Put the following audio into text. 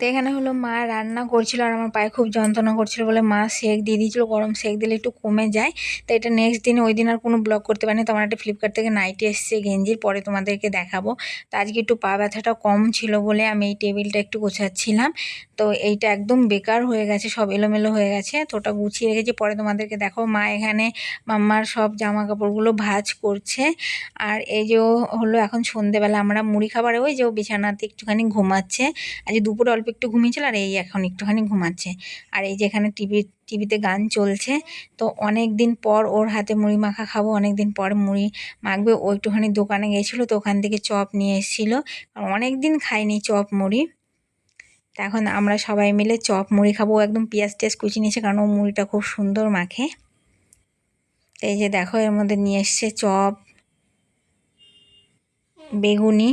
তো এখানে হলো মা রান্না করছিল আর আমার পায়ে খুব যন্ত্রণা করছিল বলে মা সেক দিয়ে দিয়েছিল, গরম সেক দিলে একটু কমে যায়। তো এটা নেক্সট দিন, ওই দিন আর কোনো ব্লগ করতে পারিনি। তো আমার একটা ফ্লিপকার্ট থেকে নাইটি এসছে গেঞ্জির পরে তোমাদেরকে দেখাবো। তো আজকে একটু পা ব্যথাটা কম ছিল বলে আমি এই টেবিলটা একটু গোছাচ্ছিলাম। তো এইটা একদম বেকার হয়ে গেছে, সব এলোমেলো হয়ে গেছে। তো ওটা গুছিয়ে রেখেছি, পরে তোমাদেরকে দেখো মা এখানে মাম্মার সব জামা কাপড়গুলো ভাজ করছে। আর এই যে হলো এখন সন্ধেবেলা, আমরা মুড়ি খাবারে ওই যে বিছানাতে একটুখানি ঘুমাচ্ছে। আজ দুপুরে অল্প একটু ঘুমিয়েছিল আর এই এখন একটুখানি ঘুমাচ্ছে। আর এই যে এখানে টিভি, টিভিতে গান চলছে, তো অনেক দিন পর ওর হাতে মুড়ি মাখা খাব অনেক দিন পর মুড়ি মাখবে। ও একটুখানি দোকানে গেছিল, তো ওখান থেকে চপ নিয়ে এসেছিল। অনেক দিন খাইনি চপ, মুড়ি। তা এখন আমরা সবাই মিলে চপ, মুড়ি খাব। একদম পেঁয়াজ টেয়াজ কুচি নিয়েছে, কারণ ও মুড়িটা খুব সুন্দর মাখে। এই যে দেখো, এর মধ্যে নিয়ে এসছে চপ, বেগুনি।